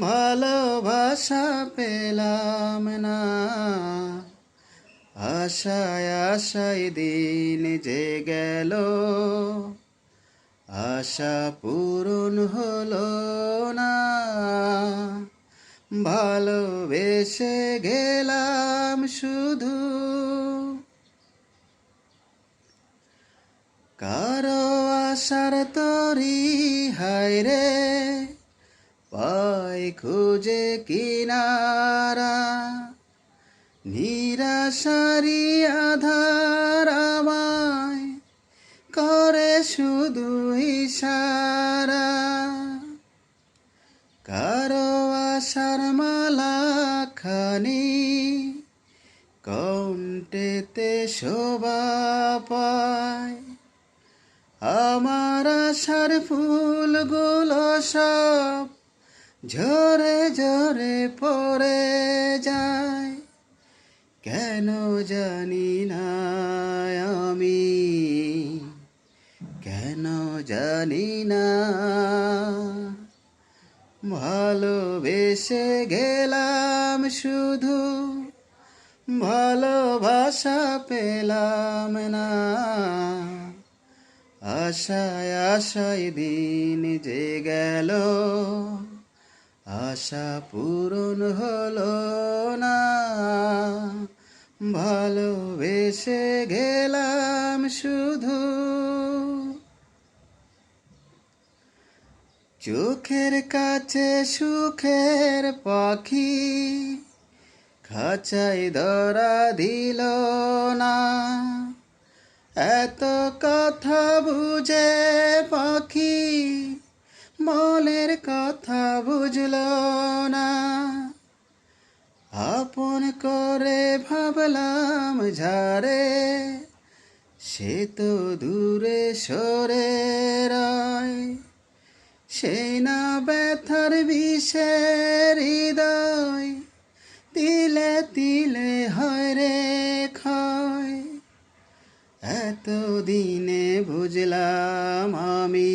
ভালোবাসা পেলাম না। আশায় আশায় দিন যে গেল। আশা পূরণ হলো না। ভালোবেসে গেলাম শুধু। কারও আশার তরি হায় রে। পাই খুঁজে কিনারা নিরাশারি আধার আমায় করে শুধু ইশারা। কারও আশার মালা খানি কণ্ঠেতে শোভা পায়। আমার আশার ফুলগুলো সব ঝরে ঝরে পড়ে যায়। কেন জানি না আমি? কেন জানি না? ভালোবেসে গেলাম শুধু, ভালোবাসা পেলাম না। আশায় আশায় দিন যে গেল আশা পূরণ হলো না। ভালোবেসে গেলাম শুধু। চোখের কাছে সুখের পাখি খাঁচাই ধরা দিল না। এত কথা বুঝে পাখি মনের কথা বুঝল না। আপন করে ভাবলাম ঝারে সে তো দূরে সরে সেই না ব্যথার বিষের হৃদয়, তিলে তিলে হয় রে ক্ষয়। এত দিনে বুঝলাম আমি